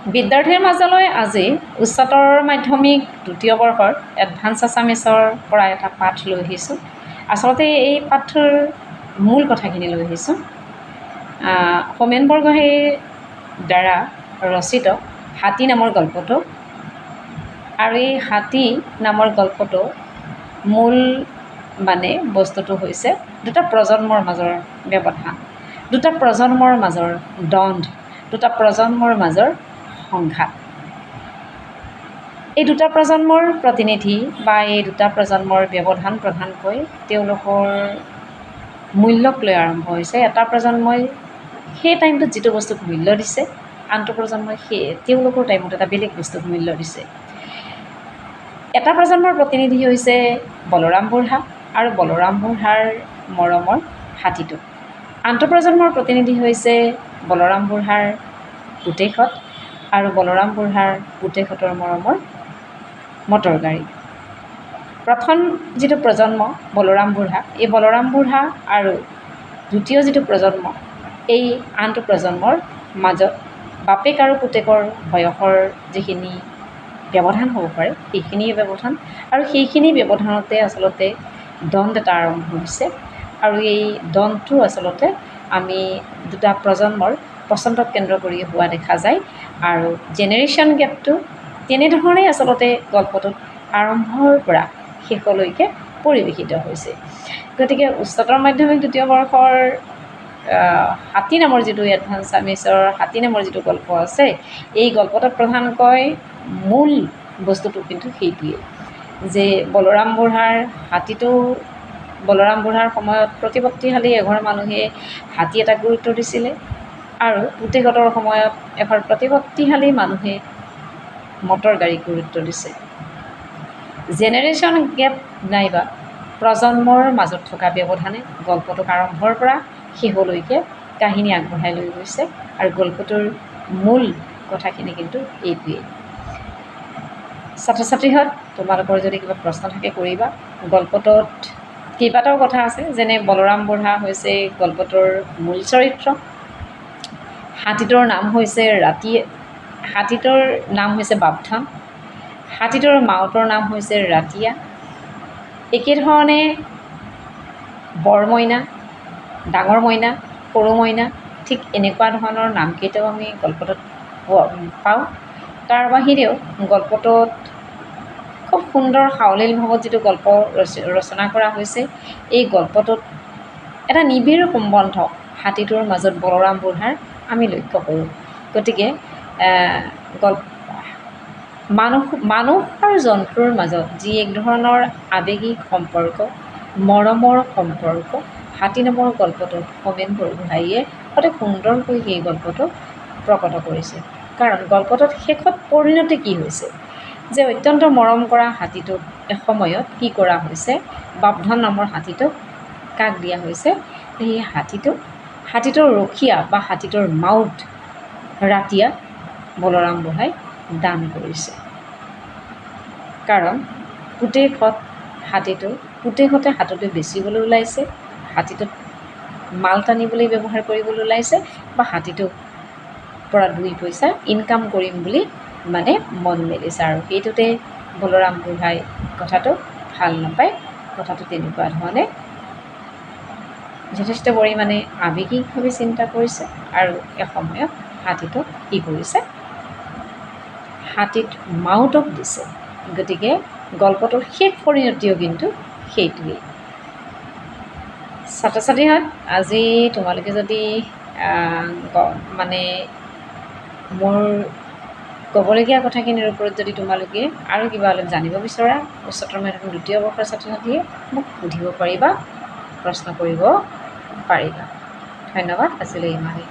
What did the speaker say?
বিদ্যাৰ্থীৰ মাজলৈ আজি উচ্চতৰ মাধ্যমিক দ্বিতীয় বৰ্ষৰ এডভান্স আছামিছৰ পৰা এটা পাঠ লৈ আহিছোঁ। আচলতে এই পাঠটোৰ মূল কথাখিনি লৈ আহিছোঁ। হোমেন বৰগোহাঞিৰ দ্বাৰা ৰচিত হাতী নামৰ গল্পটো। আৰু এই হাতী নামৰ গল্পটো মূল মানে বস্তুটো হৈছে দুটা প্ৰজন্মৰ মাজৰ ব্যৱধান দুটা প্ৰজন্মৰ মাজৰ দ্বন্দ্ব দুটা প্ৰজন্মৰ মাজৰ সংঘাত এই দুটা প্ৰজন্মৰ প্ৰতিনিধি বা এই দুটা প্ৰজন্মৰ ব্যৱধান প্ৰধানকৈ তেওঁলোকৰ মূল্যক লৈ আৰম্ভ হৈছে। এটা প্ৰজন্মই সেই টাইমটোত যিটো বস্তুক মূল্য দিছে আনটো প্ৰজন্মই সেই তেওঁলোকৰ টাইমত এটা বেলেগ বস্তুক মূল্য দিছে। এটা প্ৰজন্মৰ প্ৰতিনিধি হৈছে বলৰাম বুঢ়া আৰু বলৰাম বুঢ়াৰ মৰমৰ হাতীটো। আনটো প্ৰজন্মৰ প্ৰতিনিধি হৈছে বলৰাম বুঢ়াৰ পুতেকহঁত আৰু বলৰাম বুঢ়াৰ পুতেকহঁতৰ মৰমৰ মটৰ গাড়ী। প্ৰথম যিটো প্ৰজন্ম বলৰাম বুঢ়া এই বলৰাম বুঢ়া আৰু দ্বিতীয় যিটো প্ৰজন্ম এই আনটো প্ৰজন্মৰ মাজত বাপেক আৰু পুতেকৰ বয়সৰ যিখিনি ব্যৱধান হ'ব পাৰে সেইখিনিয়ে ব্যৱধান আৰু সেইখিনি ব্যৱধানতে আচলতে দ্বন্দ্ব এটা আৰম্ভ হৈছে। আৰু এই দ্বন্দ্বটো আচলতে আমি দুটা প্ৰজন্মৰ পচন্দক কেন্দ্ৰ কৰি হোৱা দেখা যায়। আৰু জেনেৰেশ্যন গেপটো তেনেধৰণেই আচলতে গল্পটোত আৰম্ভৰ পৰা শেষলৈকে পৰিৱেশিত হৈছে। গতিকে উচ্চতৰ মাধ্যমিক দ্বিতীয় বৰ্ষৰ হাতী নামৰ যিটো এডভান্স আছামিছৰ হাতী নামৰ যিটো গল্প আছে এই গল্পটোত প্ৰধানকৈ মূল বস্তুটো কিন্তু সেইটোৱেই। যে বলৰাম বুঢ়াৰ হাতীটো বলৰাম বুঢ়াৰ সময়ত প্ৰতিপত্তিশালী এঘৰ মানুহে হাতী এটা গুৰুত্ব দিছিলে। আৰু পুতেকহঁতৰ সময়ত এঘৰ প্ৰতিপত্তিশালী মানুহে মটৰ গাড়ীক গুৰুত্ব দিছে। জেনেৰেশ্যন গেপ নাইবা প্ৰজন্মৰ মাজত থকা ব্যৱধানে গল্পটোক আৰম্ভৰ পৰা শেষলৈকে কাহিনী আগবঢ়াই লৈ গৈছে আৰু গল্পটোৰ মূল কথাখিনি কিন্তু এইটোৱেই। ছাত্ৰ ছাত্ৰীহঁত তোমালোকৰ যদি কিবা প্ৰশ্ন থাকে কৰিবা। গল্পটোত কেইবাটাও কথা আছে যেনে বলৰাম বুঢ়া হৈছে গল্পটোৰ মূল চৰিত্ৰ। হাতীটোৰ নাম হৈছে ৰাতি হাতীটোৰ নাম হৈছে বাপধান হাতীটোৰ মাউতৰ নাম হৈছে ৰাতিয়া। একেধৰণে বৰ মইনা ডাঙৰ মইনা সৰু মইনা ঠিক এনেকুৱা ধৰণৰ নামকেইটাও আমি গল্পটোত পাওঁ। তাৰ বাহিৰেও গল্পটোত খুব সুন্দৰ সাৱলীল ভাৱত যিটো গল্প ৰচনা কৰা হৈছে এই গল্পটোত এটা নিবিড় সম্বন্ধ হাতীটোৰ মাজত বলৰাম বুঢ়াৰ আমি লক্ষ্য কৰোঁ। গতিকে গল্প মানুহ মানুহ আৰু জন্তুৰ মাজত যি এক ধৰণৰ আৱেগিক সম্পৰ্ক মৰমৰ সম্পৰ্ক হাতী নামৰ গল্পটোত হোমেন বৰগোহাঞিয়ে অতি সুন্দৰকৈ সেই গল্পটো প্ৰকট কৰিছে। কাৰণ গল্পটোত শেষত পৰিণতি কি হৈছে? যে অত্যন্ত মৰম কৰা হাতীটোক এসময়ত কি কৰা হৈছে? বাপধন নামৰ হাতীটোক কাক দিয়া হৈছে? সেই হাতীটোক হাতীটোৰ ৰখীয়া বা হাতীটোৰ মাউত ৰাতিয়া বলৰাম বুঢ়াই দান কৰিছে। কাৰণ পুতেকহঁত হাতীটো পুতেকহঁতে হাতলৈ বেচিবলৈ ওলাইছে হাতীটোত মাল টানিবলৈ ব্যৱহাৰ কৰিবলৈ ওলাইছে বা হাতীটোৰ পৰা দুই পইচা ইনকাম কৰিম বুলি মানে মন মেলিছে। আৰু সেইটোতে বলৰাম বুঢ়াই কথাটো ভাল নাপায়। কথাটো তেনেকুৱা ধৰণে যথেষ্ট পৰিমাণে আৱেগিকভাৱে চিন্তা কৰিছে আৰু এসময়ত হাতীটোক কি কৰিছে? হাতীত মাউতক দিছে। গতিকে গল্পটোৰ শেষ পৰিণতিও কিন্তু সেইটোৱেই। ছাত্ৰ ছাত্ৰীহঁত আজি তোমালোকে যদি মানে মোৰ ক'বলগীয়া কথাখিনিৰ ওপৰত যদি তোমালোকে আৰু কিবা অলপ জানিব বিচৰা উচ্চতৰ মাধ্যমিক দ্বিতীয় বৰ্ষৰ ছাত্ৰ ছাত্ৰীয়ে মোক সুধিব পাৰিবা প্ৰশ্ন কৰিব পাৰিবা ধন্যবাদ আজিলৈ ইমানেই।